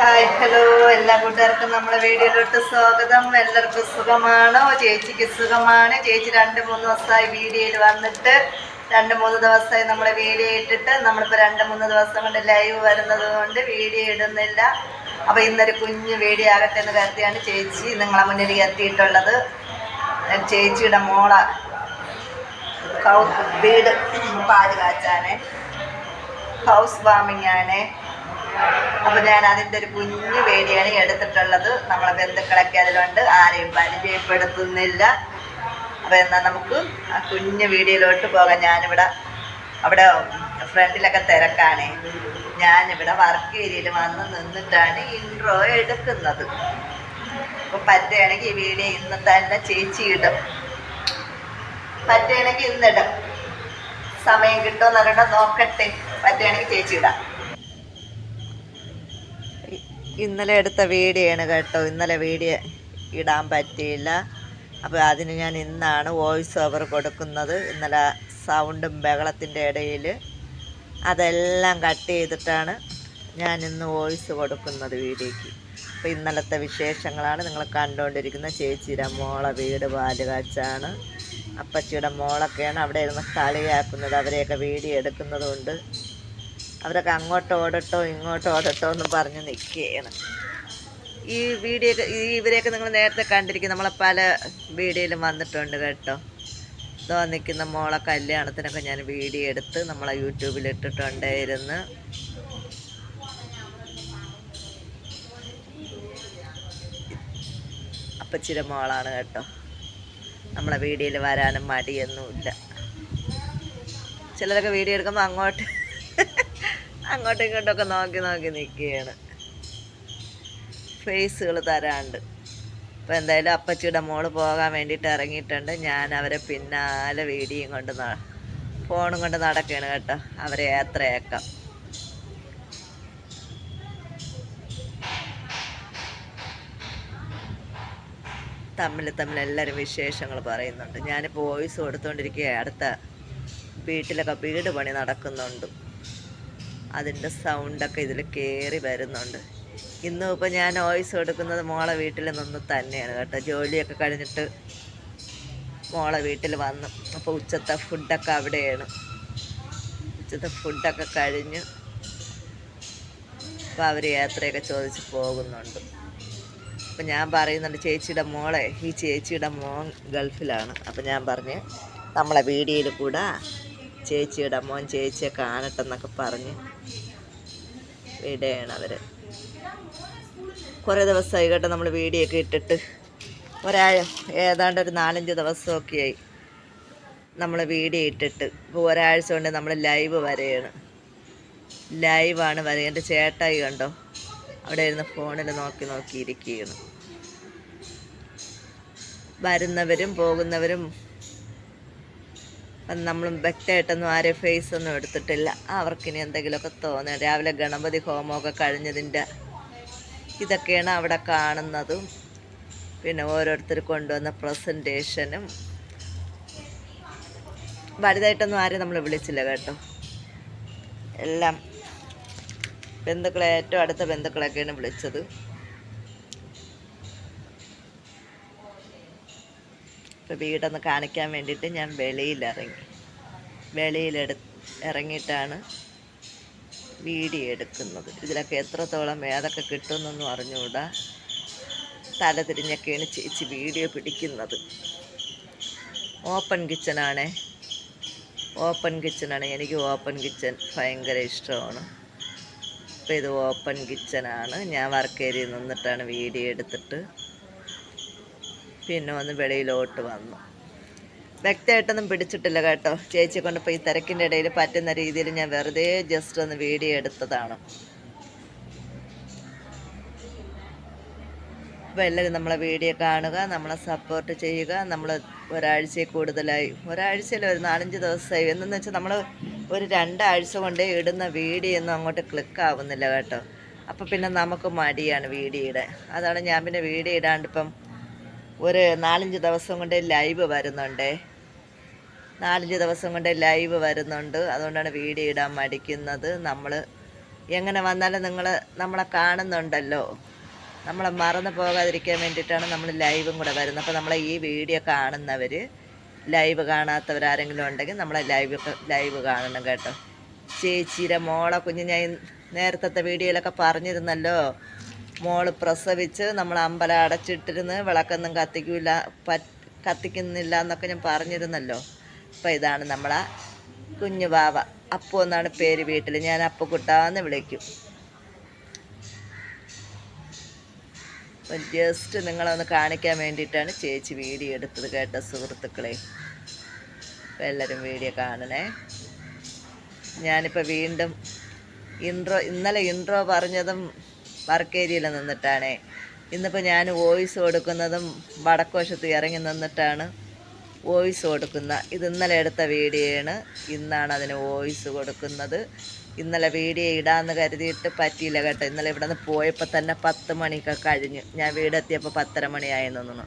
Hi hello. എല്ലാ കൂട്ടുകാർക്കും നമ്മുടെ വീഡിയോയിലോട്ട് സ്വാഗതം. എല്ലാവർക്കും സുഖമാണോ? ചേച്ചിക്ക് സുഖമാണ്. ചേച്ചി രണ്ട് മൂന്ന് ദിവസമായി വീഡിയോയിൽ വന്നിട്ട് രണ്ട് മൂന്ന് ദിവസമായി നമ്മൾ വീഡിയോ ഇട്ടിട്ട് നമ്മളിപ്പോൾ രണ്ട് മൂന്ന് ദിവസം കൊണ്ട് ലൈവ് വരുന്നത് കൊണ്ട് വീഡിയോ ഇടുന്നില്ല. അപ്പോൾ ഇന്നൊരു കുഞ്ഞ് വീഡിയോ ആകട്ടെ എന്ന് കരുതിയാണ് ചേച്ചി നിങ്ങളെ മുന്നിൽ എത്തിയിട്ടുള്ളത്. ചേച്ചിയുടെ മോള വീട് പാൽ കാച്ചാനേ. ഹൗസ് വാമിങ് അപ്പൊ ഞാൻ അതിന്റെ ഒരു കുഞ്ഞു വേടിയാണ് എടുത്തിട്ടുള്ളത്. നമ്മളെ ബന്ധുക്കളൊക്കെ അതിലുണ്ട്. ആരെയും പരിചയപ്പെടുത്തുന്നില്ല. അപ്പോൾ എന്നാ നമുക്ക് ആ കുഞ്ഞു വീഡിയോയിലോട്ട് പോകാം. ഞാനിവിടെ അവിടെ ഫ്രണ്ടിലൊക്കെ തിരക്കാണ്. ഞാനിവിടെ വർക്ക് ഏരിയയിൽ വന്ന് നിന്നിട്ടാണ് ഇൻട്രോ എടുക്കുന്നത്. അപ്പോൾ പറ്റുകയാണെങ്കിൽ ഈ വീഡിയോ ഇന്ന് തന്നെ ചേച്ചി ഇടും. പറ്റുകയാണെങ്കിൽ ഇന്നിടും സമയം കിട്ടുമോ എന്നറിയണ്ട നോക്കട്ടെ. പറ്റുകയാണെങ്കിൽ ചേച്ചി ഇടാം. ഇന്നലെ എടുത്ത വീഡിയോ ആണ് കേട്ടോ. ഇന്നലെ വീഡിയോ ഇടാൻ പറ്റിയില്ല. അപ്പോൾ അതിന് ഞാൻ ഇന്നാണ് വോയിസ് ഓവർ കൊടുക്കുന്നത്. ഇന്നലെ സൗണ്ടും ബഹളത്തിന്റെ ഇടയിൽ അതെല്ലാം കട്ട് ചെയ്തിട്ടാണ് ഞാൻ ഇന്ന് വോയിസ് കൊടുക്കുന്നത് വീഡിയോക്ക് അപ്പോൾ ഇന്നലത്തെ വിശേഷങ്ങളാണ് നിങ്ങൾ കണ്ടുകൊണ്ടിരിക്കുന്ന ചേച്ചിയുടെ മോളെ വീട് പാലുകാച്ചാണ് അപ്പച്ചിയുടെ മോളൊക്കെയാണ് അവിടെ ഇരുന്ന് കളിയാക്കുന്നത്. അവരെയൊക്കെ വീഡിയോ എടുക്കുന്നത് കൊണ്ട് അവരൊക്കെ അങ്ങോട്ട് ഓടട്ടോ ഇങ്ങോട്ട് ഓടട്ടോ എന്ന് പറഞ്ഞ് നിൽക്കുകയാണ് ഈ വീഡിയോ ഈ ഇവരെയൊക്കെ നിങ്ങൾ നേരത്തെ കണ്ടിരിക്കും. നമ്മളെ പല വീഡിയോയിലും വന്നിട്ടുണ്ട് കേട്ടോ. ഇതോ നിൽക്കുന്ന മോളെ കല്യാണത്തിനൊക്കെ ഞാൻ വീഡിയോ എടുത്ത് നമ്മളെ യൂട്യൂബിൽ ഇട്ടിട്ടുണ്ടായിരുന്നു. അപ്പച്ചിര മോളാണ് കേട്ടോ. നമ്മളെ വീഡിയോയിൽ വരാനും മടിയൊന്നുമില്ല. ചിലരൊക്കെ വീഡിയോ എടുക്കുമ്പോൾ അങ്ങോട്ട് അങ്ങോട്ടും ഇങ്ങോട്ടും ഒക്കെ നോക്കി നോക്കി നിൽക്കുകയാണ് ഫേസുകൾ തരാണ്ട്. അപ്പോൾ എന്തായാലും അപ്പച്ചിയുടെ മോൾ പോകാൻ വേണ്ടിയിട്ട് ഇറങ്ങിയിട്ടുണ്ട്. ഞാൻ അവരെ പിന്നാലെ വീഡിയോയും കൊണ്ട് ഫോണും കൊണ്ട് നടക്കുകയാണ് കേട്ടോ. അവരെ യാത്രയാക്കാം. തമ്മിൽ തമ്മിൽ എല്ലാവരും വിശേഷങ്ങൾ പറയുന്നുണ്ട്. ഞാനിപ്പോൾ വോയിസ് കൊടുത്തുകൊണ്ടിരിക്കുക അടുത്ത വീട്ടിലൊക്കെ വീട് പണി നടക്കുന്നുണ്ട്. അതിന്റെ സൗണ്ടൊക്കെ ഇതിൽ കയറി വരുന്നുണ്ട്. ഇന്നും ഇപ്പോൾ ഞാൻ വോയിസ് കൊടുക്കുന്നത് മോളെ വീട്ടിൽ നിന്ന് തന്നെയാണ് കേട്ടോ. ജോലിയൊക്കെ കഴിഞ്ഞിട്ട് മോളെ വീട്ടിൽ വന്നു. അപ്പോൾ ഉച്ചത്തെ ഫുഡൊക്കെ അവിടെയാണ്. ഉച്ചത്തെ ഫുഡൊക്കെ കഴിഞ്ഞ് അപ്പോൾ അവർ യാത്രയൊക്കെ ചോദിച്ച് പോകുന്നുണ്ട്. അപ്പം ഞാൻ പറയുന്നുണ്ട് ചേച്ചിയുടെ മോളെ ഈ ചേച്ചിയുടെ മോൻ ഗൾഫിലാണ്. അപ്പം ഞാൻ പറഞ്ഞ് നമ്മളെ വീഡിയോയിൽ കൂടെ ചേച്ചിയുടെ മോൻ ചേച്ചിയെ കാണട്ടെ എന്നൊക്കെ പറഞ്ഞ് വിടുകയാണ് അവർ കുറേ ദിവസമായി കേട്ടോ നമ്മൾ വീഡിയോ ഒക്കെ ഇട്ടിട്ട്. ഒരാഴ ഏതാണ്ട് ഒരു നാലഞ്ച് ദിവസമൊക്കെയായി നമ്മൾ വീഡിയോ ഇട്ടിട്ട്. ഇപ്പോൾ ഒരാഴ്ച കൊണ്ട് നമ്മൾ ലൈവ് വരെയാണ്. ലൈവാണ് വരെ. എന്റെ ചേട്ടായി കണ്ടോ? അവിടെ ഇരുന്ന് ഫോണിൽ നോക്കി നോക്കി ഇരിക്കുകയാണ് വരുന്നവരും പോകുന്നവരും നമ്മൾ വ്യക്തമായിട്ടൊന്നും ആരെയും ഫേസ് ഒന്നും എടുത്തിട്ടില്ല. അവർക്കിനി എന്തെങ്കിലുമൊക്കെ തോന്നുക രാവിലെ ഗണപതി ഹോമമൊക്കെ കഴിഞ്ഞതിന്റെ ഇതൊക്കെയാണ് അവിടെ കാണുന്നതും. പിന്നെ ഓരോരുത്തർ കൊണ്ടുവന്ന പ്രസന്റേഷനും വലുതായിട്ടൊന്നും ആരെയും നമ്മൾ വിളിച്ചില്ല കേട്ടോ. എല്ലാം ബന്ധുക്കളെ ഏറ്റവും അടുത്ത ബന്ധുക്കളൊക്കെയാണ് വിളിച്ചത്. ഇപ്പോൾ വീടൊന്ന് കാണിക്കാൻ വേണ്ടിയിട്ട് ഞാൻ വെളിയിലിറങ്ങി. വെളിയിലെടു ഇറങ്ങിയിട്ടാണ് വീഡിയോ എടുക്കുന്നത്. ഇതിലൊക്കെ എത്രത്തോളം ഏതൊക്കെ കിട്ടുമെന്നൊന്നും അറിഞ്ഞുകൂടാ. തല തിരിഞ്ഞൊക്കെയാണ് ചേച്ചി വീഡിയോ പിടിക്കുന്നത്. ഓപ്പൺ കിച്ചണാണേ. ഓപ്പൺ കിച്ചണാണ്. എനിക്ക് ഓപ്പൺ കിച്ചൺ ഭയങ്കര ഇഷ്ടമാണ്. അപ്പോൾ ഇത് ഓപ്പൺ കിച്ചണാണ്. ഞാൻ വർക്ക് ഏരിയയിൽ നിന്നിട്ടാണ് വീഡിയോ എടുത്തിട്ട് പിന്നെ വന്ന് വെളിയിലോട്ട് വന്നു. വ്യക്തമായിട്ടൊന്നും പിടിച്ചിട്ടില്ല കേട്ടോ. ചേച്ചി കൊണ്ടിപ്പോൾ ഈ തിരക്കിന്റെ ഇടയിൽ പറ്റുന്ന രീതിയിൽ ഞാൻ വെറുതെ ജസ്റ്റ് ഒന്ന് വീഡിയോ എടുത്തതാണ്. അപ്പോൾ എല്ലാവരും നമ്മളെ വീഡിയോ കാണുക നമ്മളെ സപ്പോർട്ട് ചെയ്യുക നമ്മൾ ഒരാഴ്ചയിൽ കൂടുതലായി. ഒരാഴ്ചയിൽ ഒരു നാലഞ്ച് ദിവസമായി. എന്നു വെച്ചാൽ നമ്മൾ ഒരു രണ്ടാഴ്ച കൊണ്ട് ഇടുന്ന വീഡിയോ ഒന്നും അങ്ങോട്ട് ക്ലിക്ക് ആവുന്നില്ല കേട്ടോ. അപ്പോൾ പിന്നെ നമുക്ക് മടിയാണ് വീഡിയോ ഇടാൻ അതാണ് ഞാൻ പിന്നെ വീഡിയോ ഇടാണ്ട് ഇപ്പം ഒരു നാലഞ്ച് ദിവസം കൊണ്ട് ലൈവ് വരുന്നുണ്ടേ. നാലഞ്ച് ദിവസം കൊണ്ട് ലൈവ് വരുന്നുണ്ട്. അതുകൊണ്ടാണ് വീഡിയോ ഇടാൻ മടിക്കുന്നത്. നമ്മൾ എങ്ങനെ വന്നാലും നിങ്ങൾ നമ്മളെ കാണുന്നുണ്ടല്ലോ. നമ്മളെ മറന്നു പോകാതിരിക്കാൻ വേണ്ടിയിട്ടാണ് നമ്മൾ ലൈവും കൂടെ വരുന്നത്. അപ്പോൾ നമ്മളെ ഈ വീഡിയോ കാണുന്നവർ ലൈവ് കാണാത്തവരാരെങ്കിലും ഉണ്ടെങ്കിൽ നമ്മളെ ലൈവ് ലൈവ് കാണണം കേട്ടോ. ചേച്ചിയുടെ മോളെ കുഞ്ഞ് ഞാൻ നേരത്തെ വീഡിയോയിലൊക്കെ പറഞ്ഞിരുന്നല്ലോ. മോൾ പ്രസവിച്ച് നമ്മൾ അമ്പലം അടച്ചിട്ടിരുന്ന് വിളക്കൊന്നും കത്തിക്കില്ല കത്തിക്കുന്നില്ല എന്നൊക്കെ ഞാൻ പറഞ്ഞിരുന്നല്ലോ. അപ്പോൾ ഇതാണ് നമ്മളെ കുഞ്ഞു ബാവ. അപ്പു എന്നാണ് പേര് വീട്ടിൽ ഞാൻ അപ്പുക്കുട്ടാന്ന് വിളിക്കും. ജസ്റ്റ് നിങ്ങളൊന്ന് കാണിക്കാൻ വേണ്ടിയിട്ടാണ് ചേച്ചി വീഡിയോ എടുത്തത് കേട്ട സുഹൃത്തുക്കളെ. അപ്പോൾ എല്ലാവരും വീഡിയോ കാണണേ. ഞാനിപ്പോൾ വീണ്ടും ഇൻട്രോ ഇന്നലെ ഇൻട്രോ പറഞ്ഞതും വർക്ക് ഏരിയയിൽ നിന്നിട്ടാണ്. ഇന്നിപ്പോൾ ഞാൻ വോയിസ് കൊടുക്കുന്നതും വടക്കോശത്ത് ഇറങ്ങി നിന്നിട്ടാണ് വോയിസ് കൊടുക്കുന്ന. ഇത് ഇന്നലെ എടുത്ത വീഡിയോയാണ്. ഇന്നാണ് അതിന് വോയിസ് കൊടുക്കുന്നത്. ഇന്നലെ വീഡിയോ ഇടാമെന്ന് കരുതിയിട്ട് പറ്റിയില്ല കേട്ടോ. ഇന്നലെ ഇവിടെ നിന്ന് പോയപ്പോൾ തന്നെ പത്ത് മണിയൊക്കെ കഴിഞ്ഞു. ഞാൻ വീടെത്തിയപ്പോൾ പത്തര മണിയായെന്ന് തോന്നുന്നു